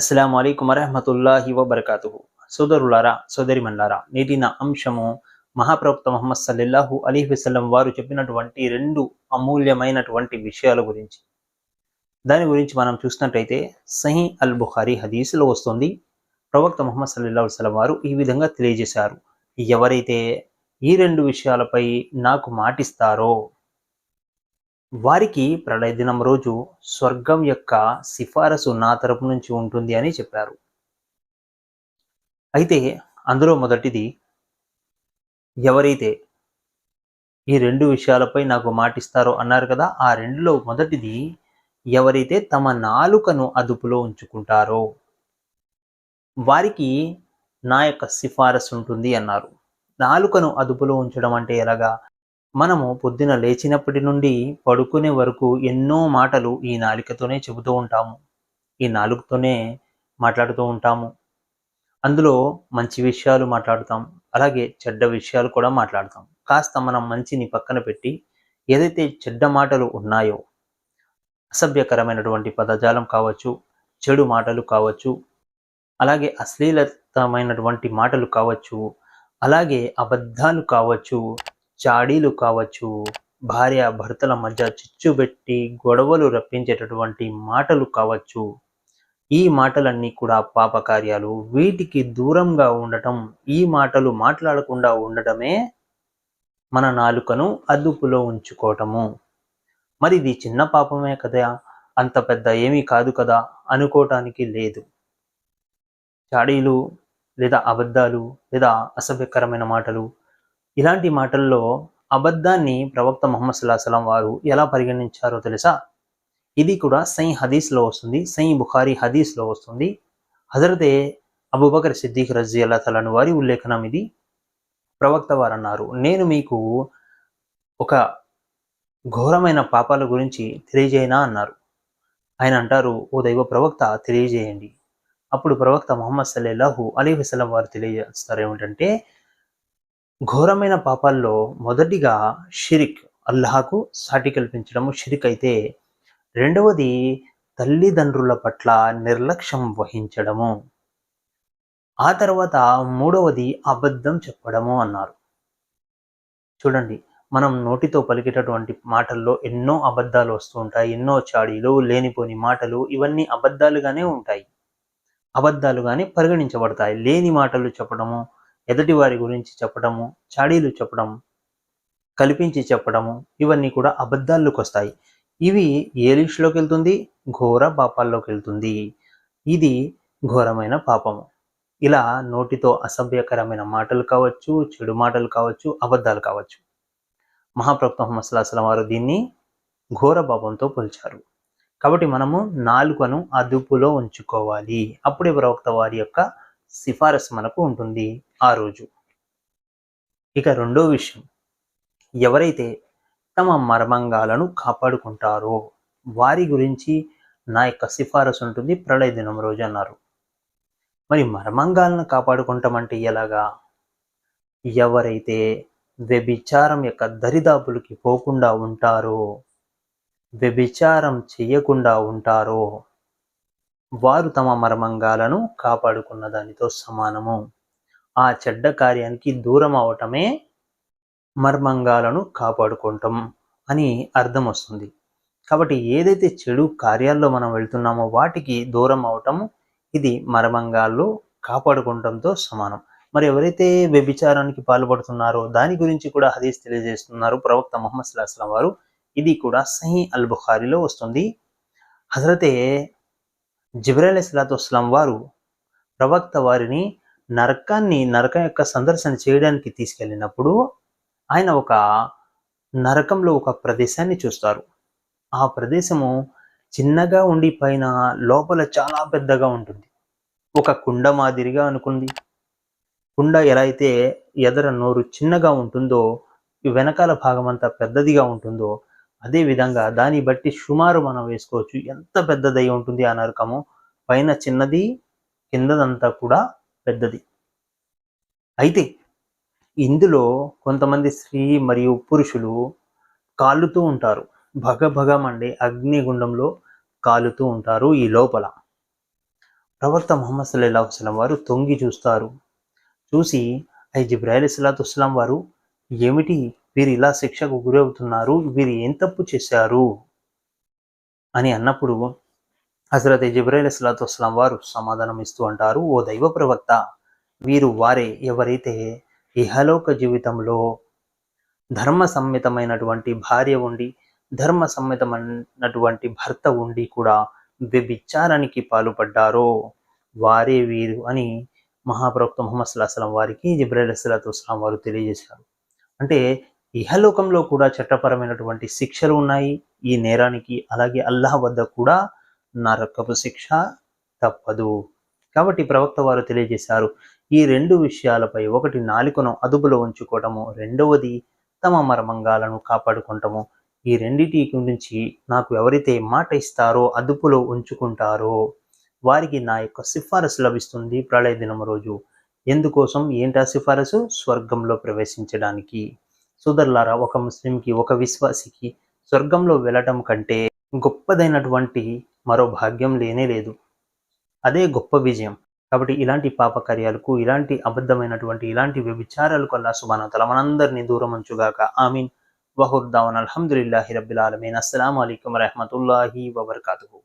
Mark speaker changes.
Speaker 1: అస్సలం అయికు వరహమతుల్లాహి వబర్కాతు సోదరులారా సోదరిమన్లారా నేటి నేటిన అంశము మహాప్రవక్త మహమ్మద్ సల్లల్లాహు అలీ వసల్లం వారు చెప్పినటువంటి రెండు అమూల్యమైనటువంటి విషయాల గురించి. దాని గురించి మనం చూసినట్టయితే సహీ అల్ బుఖారీ హదీసులో వస్తుంది. ప్రవక్త మహమ్మద్ సల్లెల్లా వసలం వారు ఈ విధంగా తెలియజేశారు. ఎవరైతే ఈ రెండు విషయాలపై నాకు మాటిస్తారో వారికి ప్రళయ దినం రోజు స్వర్గం యొక్క సిఫారసు నా తరపు నుంచి ఉంటుంది అని చెప్పారు. అయితే అందులో మొదటిది ఎవరైతే ఈ రెండు విషయాలపై నాకు మాటిస్తారో అన్నారు కదా ఆ రెండులో మొదటిది ఎవరైతే తమ నాలుకను అదుపులో ఉంచుకుంటారో వారికి నా యొక్క సిఫారసు ఉంటుంది అన్నారు. నాలుకను అదుపులో ఉంచడం అంటే ఎలాగా? మనము పొద్దున లేచినప్పటి నుండి పడుకునే వరకు ఎన్నో మాటలు ఈ నాలుకతోనే చెబుతూ ఉంటాము. ఈ నాలుకతోనే మాట్లాడుతూ ఉంటాము. అందులో మంచి విషయాలు మాట్లాడుతాం. అలాగే చెడ్డ విషయాలు కూడా మాట్లాడతాం. కాస్త మనం మంచిని పక్కన పెట్టి ఏదైతే చెడ్డ మాటలు ఉన్నాయో అసభ్యకరమైనటువంటి పదజాలం కావచ్చు చెడు మాటలు కావచ్చు అలాగే అశ్లీలతమైనటువంటి మాటలు కావచ్చు అలాగే అబద్ధాలు కావచ్చు చాడీలు కావచ్చు భార్య భర్తల మధ్య చిచ్చు పెట్టి గొడవలు రప్పించేటటువంటి మాటలు కావచ్చు. ఈ మాటలన్నీ కూడా పాపకార్యాలు వీటికి దూరంగా ఉండటం ఈ మాటలు మాట్లాడకుండా ఉండటమే మన నాలుకను అదుపులో ఉంచుకోవటము. మరి ఇది చిన్న పాపమే కదా? అంత పెద్ద ఏమీ కాదు కదా? అనుకోవటానికి లేదు. చాడీలు లేదా అబద్ధాలు లేదా అసభ్యకరమైన మాటలు ఇలాంటి మాటల్లో అబద్ధాన్ని ప్రవక్త ముహమ్మద్ సల్లాహం వారు ఎలా పరిగణించారో తెలుసా? ఇది కూడా సై హదీస్లో వస్తుంది సై బుఖారీ హదీస్లో వస్తుంది. హజరతే అబుబకర్ సిద్దిక్ రజీ అల్లా తలాను వారి ఉల్లేఖనం ఇది. ప్రవక్త వారు అన్నారు నేను మీకు ఒక ఘోరమైన పాపాల గురించి తెలియజేయనా? అన్నారు. ఆయన అంటారు ఓ దైవ ప్రవక్త తెలియజేయండి. అప్పుడు ప్రవక్త ముహమ్మద్ సల్లాహు అలీ వసలం వారు తెలియజేస్తారు ఏమిటంటే ఘోరమైన పాపాల్లో మొదటిగా షిరిక్ అల్లాహకు సాటి కల్పించడము షిరిక్ అయితే రెండవది తల్లిదండ్రుల పట్ల నిర్లక్ష్యం వహించడము. ఆ తర్వాత మూడవది అబద్ధం చెప్పడము అన్నారు. చూడండి మనం నోటితో పలికేటటువంటి మాటల్లో ఎన్నో అబద్ధాలు వస్తూ ఉంటాయి ఎన్నో చాడీలు లేనిపోని మాటలు ఇవన్నీ అబద్ధాలుగానే ఉంటాయి. అబద్ధాలుగానే పరిగణించబడతాయి. లేని మాటలు చెప్పడము ఎదుటి వారి గురించి చెప్పడము చాడీలు చెప్పడం కల్పించి చెప్పడము ఇవన్నీ కూడా అబద్ధాల్లోకి వస్తాయి ఇవి ఏ లిస్టులోకి వెళ్తుంది ఘోర పాపాల్లోకి వెళ్తుంది ఇది ఘోరమైన పాపము. ఇలా నోటితో అసభ్యకరమైన మాటలు కావచ్చు చెడు మాటలు కావచ్చు అబద్ధాలు కావచ్చు. మహాప్రభు ముహమ్మద్ వారు దీన్ని ఘోర పాపంతో పోల్చారు. కాబట్టి మనము నాలుకను అదుపులో ఉంచుకోవాలి. అప్పుడే ప్రవక్త వారి యొక్క సిఫారసు మనకు ఉంటుంది ఆ రోజు. ఇక రెండో విషయం. ఎవరైతే తమ మర్మంగాలను కాపాడుకుంటారో వారి గురించి నా యొక్క సిఫారసు ఉంటుంది ప్రళయ దినం రోజు అన్నారు. మరి మర్మంగాలను కాపాడుకుంటాం అంటే ఎలాగా? ఎవరైతే వ్యభిచారం యొక్క దరిదాపులకి పోకుండా ఉంటారో వ్యభిచారం చేయకుండా ఉంటారో వారు తమ మర్మంగాలను కాపాడుకున్న దానితో సమానము. ఆ చెడ్డ కార్యానికి దూరం అవటమే మర్మంగాలను కాపాడుకుంటాం అని అర్థం వస్తుంది. కాబట్టి ఏదైతే చెడు కార్యాల్లో మనం వెళ్తున్నామో వాటికి దూరం అవటం ఇది మర్మంగాల్లో కాపాడుకుంటంతో సమానం. మరి ఎవరైతే వ్యభిచారానికి పాల్పడుతున్నారో దాని గురించి కూడా హదీస్ తెలియజేస్తున్నారు ప్రవక్త మొహమ్మద్ సుల్లాహం వారు. ఇది కూడా సహీ అల్ బుఖారిలో వస్తుంది. హజరతే జిబ్రాయిల్ సలాతు వస్లాం వారు ప్రవక్త వారిని నరకాన్ని నరకం యొక్క సందర్శన చేయడానికి తీసుకెళ్ళినప్పుడు ఆయన ఒక నరకంలో ఒక ప్రదేశాన్ని చూస్తారు. ఆ ప్రదేశము చిన్నగా ఉండి పైన లోపల చాలా పెద్దగా ఉంటుంది. ఒక కుండ మాదిరిగా అనుకుంది. కుండ ఎలా అయితే ఎదర నోరు చిన్నగా ఉంటుందో వెనకాల భాగం అంతా పెద్దదిగా ఉంటుందో అదే విధంగా దాన్ని బట్టి సుమారు మనం వేసుకోవచ్చు. ఎంత పెద్దదై ఉంటుంది ఆ నరకము? పైన చిన్నది కిందదంతా కూడా పెద్దది. అయితే ఇందులో కొంతమంది స్త్రీ మరియు పురుషులు కాలుతూ ఉంటారు. భగ భగ మండే అగ్నిగుండంలో కాలుతూ ఉంటారు ఈ లోపల. ప్రవర్త మొహమ్మద్ సల్లాహు వసలం వారు తొంగి చూస్తారు. చూసి ఐ జిబ్రాయిల్ సలాతు వస్లాం వారు ఏమిటి వీరు ఇలా శిక్షకు గురవుతున్నారు వీరు ఏం తప్పు చేశారు? అని అన్నప్పుడు హజరత్ జిబ్రాయిల్ సలాతు వస్లాం వారు సమాధానం ఇస్తూ అంటారు ఓ దైవ ప్రవక్త వీరు వారే ఎవరైతే ఇహలోక జీవితంలో ధర్మ సమ్మితమైనటువంటి భార్య ఉండి ధర్మ సమ్మితమైనటువంటి భర్త ఉండి కూడా వ్యభిచారానికి పాల్పడ్డారో వారే వీరు అని మహాప్రవక్త ముహమ్మద్ సల్లాహం వారికి జిబ్రాయిల్ సలాతు వస్లాం వారు తెలియజేశారు. అంటే ఇహలోకంలో కూడా చట్టపరమైనటువంటి శిక్షలు ఉన్నాయి. ఈ నేరానికి అలాగే అల్లాహ్ వద్ద కూడా నరకపు శిక్ష తప్పదు. కాబట్టి ప్రవక్త వారు తెలియజేశారు ఈ రెండు విషయాలపై ఒకటి నాలుకను అదుపులో ఉంచుకోవటము రెండవది తమ మర్మంగాలను కాపాడుకుంటాము. ఈ రెండింటి గురించి నాకు ఎవరైతే మాట ఇస్తారో అదుపులో ఉంచుకుంటారో వారికి నా యొక్క సిఫారసు లభిస్తుంది ప్రళయ దినం రోజు. ఎందుకోసం? ఏంటా సిఫారసు? స్వర్గంలో ప్రవేశించడానికి. సుదర్లారా ఒక ముస్లింకి ఒక విశ్వాసికి స్వర్గంలో వెళ్ళటం కంటే గొప్పదైనటువంటి మరో భాగ్యం లేనే లేదు. అదే గొప్ప విజయం. కాబట్టి ఇలాంటి పాపకార్యాలకు ఇలాంటి అబద్ధమైనటువంటి ఇలాంటి వ్యభిచారాలకు అల్లా సుబానతల మనందరినీ దూరం ఉంచుగాక ఆమీన్ వహుర్దావన్ అల్హమ్దుల్లాహి రబ్బిల్ ఆలమీన్. అస్సలం అయికం రహమతుల్లాహి వబర్కాతుహు.